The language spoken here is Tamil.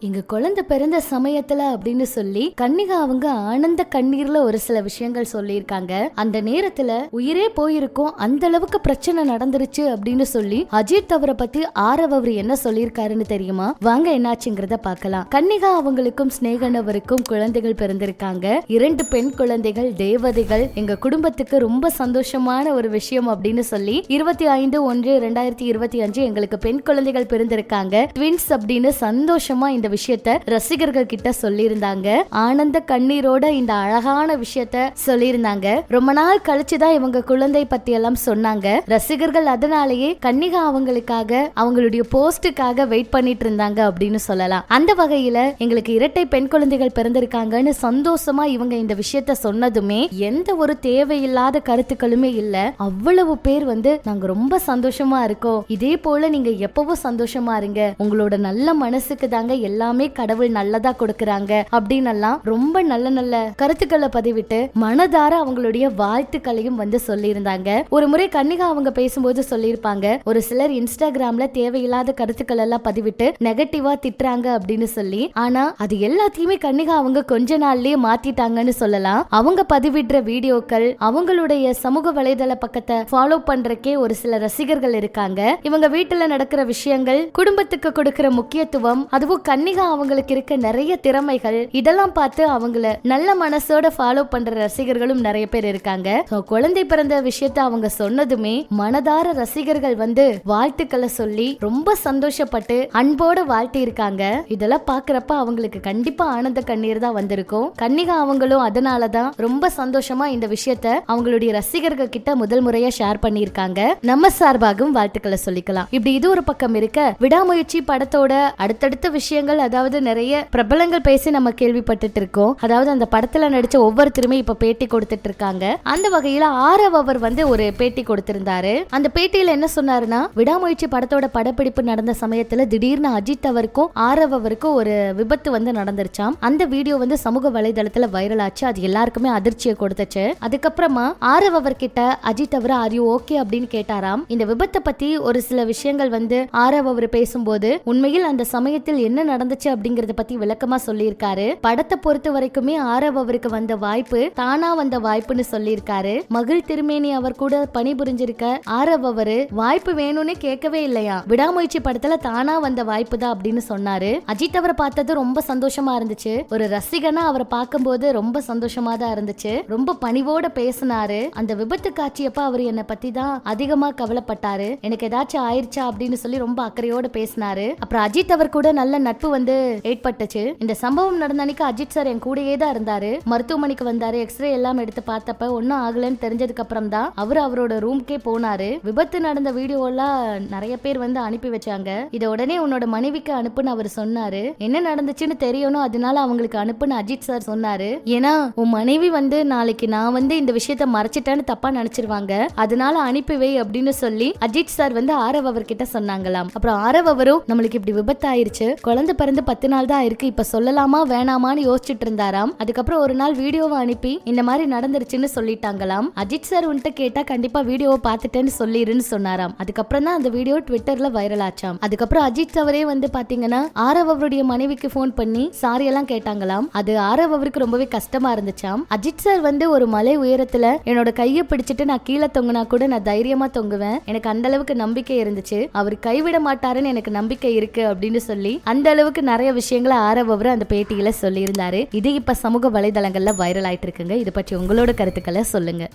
எங்க குழந்தை பிறந்த சமயத்துல அப்படின்னு சொல்லி கன்னிகா அவங்க ஆனந்த கண்ணீர்ல ஒரு சில விஷயங்கள் சொல்லியிருக்காங்க. அந்த நேரத்துல உயிரே போயிருக்கும் அந்த அளவுக்கு பிரச்சனை நடந்துருச்சு அப்படின்னு சொல்லி அஜித் அவரை பத்தி ஆரவ் அவர் என்ன சொல்லியிருக்காருன்னு தெரியுமா? வாங்க என்னாச்சுங்கிறத பார்க்கலாம். கன்னிகா அவங்களுக்கும் ஸ்னேகன் அவருக்கும் குழந்தைகள் பிறந்திருக்காங்க. இரண்டு பெண் குழந்தைகள் தேவதைகள். எங்க குடும்பத்துக்கு ரொம்ப சந்தோஷமான ஒரு விஷயம் அப்படின்னு சொல்லி இருபத்தி ஐந்து ஒன்று இரண்டாயிரத்தி இருபத்தி அஞ்சு எங்களுக்கு பெண் குழந்தைகள் பிறந்திருக்காங்க. ட்வின்ஸ் அப்படின்னு சந்தோஷமா இந்த விஷயத்த ரசிகர்கள் கிட்ட சொல்லியிருந்தாங்க. ஆனந்த கண்ணீரோட இந்த அழகான விஷயத்த சொல்லியிருந்தாங்க. ரொம்ப நாள் கழிச்சுதான் இவங்க குழந்தை பத்தி எல்லாம் சொன்னாங்க. ரசிகர்கள் அதனாலேயே கன்னிகா அவங்களுக்காக அவங்களுடைய போஸ்டுக்காக வெயிட் பண்ணிட்டு இருந்தாங்க அப்படின்னு சொல்லலாம். அந்த வகையில எங்களுக்கு இரட்டை பெண் குழந்தைகள் பிறந்திருக்காங்கன்னு சந்தோஷமா இவங்க இந்த விஷயத்த சொன்னதுமே எந்த ஒரு தேவையில்லாத கருத்துக்களுமே இல்ல. அவ்வளவு பேர் வந்து நாங்க ரொம்ப சந்தோஷமா இருக்கோம். இதே போல நீங்க எப்பவும் சந்தோஷமா இருங்க. உங்களோட நல்ல மனசுக்கு தாங்க எல்லாமே கடவுள் நல்லதா கொடுக்கறாங்க அப்படின்னு எல்லாம் ரொம்ப நல்ல நல்ல கருத்துக்களை பதிவிட்டு மனதார அவங்களுடைய வாழ்த்துக்களையும் வந்து சொல்லியிருந்தாங்க. ஒரு முறை கன்னிகா அவங்க பேசும்போது சொல்லியிருப்பாங்க ஒரு சிலர் இன்ஸ்டாகிராம்ல தேவையில்லாத கருத்துக்கள் எல்லாம் பதிவிட்டு நெகட்டிவா திட்டுறாங்க அப்படின்னு சொல்லி. ஆனா அது எல்லாத்தையுமே கன்னிகா அவங்க கொஞ்ச நாள்லயே மாத்திட்டாங்கன்னு சொல்லலாம். அவங்க பதிவிடுற வீடியோக்கள் அவங்களுடைய சமூக வலைதள பக்கத்தை ஃபாலோ பண்றக்கே ஒரு சில ரசிகர்கள் இருக்காங்க. இவங்க வீட்டுல நடக்கிற விஷயங்கள் குடும்பத்துக்கு கொடுக்கிற முக்கியத்துவம் அதுவும் கன்னிகா அவங்களுக்கு இருக்க நிறைய திறமைகள் இதெல்லாம் பார்த்து அவங்கள நல்ல மனசோட ஃபாலோ பண்ற ரசிகர்களும் நிறைய பேர் இருக்காங்க. குழந்தை பிறந்த விஷயத்த அவங்க சொன்னதுமே மனதார ரசிகர்கள் வந்து வாழ்த்துக்களை சொல்லி ரொம்ப சந்தோஷப்பட்டு அன்போட வாழ்த்தி இருக்காங்க இதெல்லாம் பாக்குறப்ப அவங்களுக்கு கண்டிப்பா ஆனந்த கண்ணீர் தான் வந்திருக்கும். கன்னிகா அவங்களும் அதனாலதான் ரொம்ப சந்தோஷமா இந்த விஷயத்த அவங்களுடைய ரசிகர்கள் கிட்ட முதல் முறையா ஷேர் பண்ணியிருக்காங்க. நம்ம சார்பாகவும் வாழ்த்துக்களை சொல்லிக்கலாம். இப்படி இது ஒரு பக்கம் இருக்க விடாமுயற்சி படத்தோட அடுத்தடுத்த விஷயங்கள் அதாவது நிறைய பிரபலங்கள் பேசி நம்ம கேள்விப்பட்டுட்டு இருக்கோம் அதாவது அந்த படத்துல நடிச்ச ஒவ்வொருத்தருமே இப்ப பேட்டி கொடுத்துட்டு இருக்காங்க அந்த வகையில ஆரவ் அவர் வந்து ஒரு பேட்டி கொடுத்திருந்தாரு. அந்த பேட்டியில என்ன சொன்னாருன்னா விடாமுயற்சி படத்தோட படப்பிடிப்பு நடந்த சமயத்துல திடீர்னு அஜித் அவருக்கும் ஆரவ் அவருக்கும் ஒரு விபத்து வந்து நடந்துருச்சாம். அந்த வீடியோ வந்து சமூக வலைதளத்துல வைரல் ஆச்சு. அது எல்லாருக்குமே அதிர்ச்சியை கொடுத்துச்சு. அதுக்கப்புறமா ஆரவ் அவர்கிட்ட அஜித் அவர் ஆர் யூ ஓகே அப்படின்னு கேட்டாராம். இந்த விபத்தை பத்தி ஒரு சில விஷயங்கள் வந்து ஆரவ் அவர் பேசும்போது உண்மையில் அந்த சமயத்தில் என்ன நடந்துச்சு அப்படிங்கறத பத்தி விளக்கமா சொல்லியிருக்காரு. படத்தை பொறுத்த வரைக்குமே ஆரவ் அவருக்கு வந்த வாய்ப்பு தானா வந்த வாய்ப்புன்னு சொல்லியிருக்காரு. மகிழ் திருமேனி அவர் கூட பணிபுரிஞ்சிருக்க ஆரவ் அவரு வாய்ப்பு வேணும்னு கேட்கவே இல்லையா? விடாமுயற்சி படத்துல தானா வந்த வாய்ப்பு தான் அப்படின்னு சொன்னாரு. அஜித் அவரை பார்த்தது ரொம்ப சந்தோஷமா இருந்துச்சு. ஒரு ரசிகனா அவரை பார்க்கும்போது ரொம்ப சந்தோஷமா தான் இருந்துச்சு. ரொம்ப பணிவோட பேசினாரு. அந்த விபத்து காட்சியப்ப அவர் என்னை பத்தி தான் அதிகமா கவலைப்பட்டாரு. எனக்கு ஏதாச்சும் ஆயிருச்சா அப்படின்னு சொல்லி ரொம்ப அக்கறையோட பேசினாரு. அப்புறம் அஜித் அவர் கூட நல்ல நட்பு வந்து ஏற்பட்டுச்சு. இந்த சம்பவம் நடந்த அன்னைக்கு அஜித் சார் என் கூடயே தான் இருந்தாரு. மருத்துவமனைக்கு வந்தாரு. எக்ஸ்ரே எல்லாம் எடுத்து பார்த்தப்ப ஒன்னும் ஆகலன்னு தெரிஞ்சதுக்கு அப்புறம் தான் அவர் அவரோட ரூம்க்கே போனாரு. விபத்து நடந்த வீடியோ எல்லாம் நிறைய பேர் வந்து அனுப்பி வச்சாங்க. இத உடனே உன்னோட மனைவிக்கு அனுப்புன்னு அவர் சொன்னாரு. என்ன நடந்துச்சுன்னு தெரியணும். அதனால அவங்களுக்கு அனுப்புன்னு அஜித் சார் சொன்னாரு. ஏன்னா உன் மனைவி வந்து நாளைக்கு நான் வந்து இந்த விஷயத்த மறைச்சிட்டேன்னு தப்பா நினைச்சிருவாங்க. அதனால அனுப்பி வை அப்படின்னு சொல்லி அஜித் சார் வந்து ஆரவ் அவர்கிட்ட சொன்னாங்களாம். அப்புறம் ஆரவ் அவரும் நம்மளுக்கு இப்படி விபத்து ஆயிருச்சு குழந்தை பிறந்து பத்து நாள் தான் இருக்கு. இப்ப சொல்லலாமா வேணாமான்னு யோசிச்சுட்டு இருந்தாராம். அதுக்கப்புறம் ஒரு நாள் வீடியோவை அனுப்பி இந்த மாதிரி நடந்துருச்சுன்னு சொல்லிட்டாங்களாம். அஜித் சார் உன்கிட்ட கேட்டா கண்டிப்பா வீடியோவை பார்த்துட்டேன்னு சொல்லிருன்னு சொன்னாராம். அதுக்கப்புறம் தான் அந்த வீடியோ ட்விட்டர்ல வைரல் ஆச்சாம். அதுக்கப்புறம் அஜித் அவரே வந்து பாத்தீங்கன்னா ஆரவ் அவருடைய மனைவிக்கு ஃபோன் பண்ணி சாரி எல்லாம் கேட்டாங்களாம். அது ஆரவ் அவருக்கு ரொம்பவே கஷ்டமா இருந்துச்சாம். அஜித் சார் வந்து ஒரு மலை உயரத்துல என்னோட கையை பிடிச்சிட்டு நான் கீழே தொங்குனா கூட நான் தைரியமா தொங்குவேன். எனக்கு அந்த அளவுக்கு நம்பிக்கை இருந்துச்சு. அவர் கைவிட மாட்டாருன்னு எனக்கு நம்பிக்கை இருக்கு அப்படின்னு சொல்லி அந்த அளவுக்கு நிறைய விஷயங்களை ஆரவ் அவர் அந்த பேட்டியில சொல்லியிருந்தாரு. இது இப்ப சமூக வலைதளங்கள்ல வைரல் ஆயிட்டு இருக்குங்க. இது பற்றி உங்களோட கருத்துக்களை சொல்லுங்க.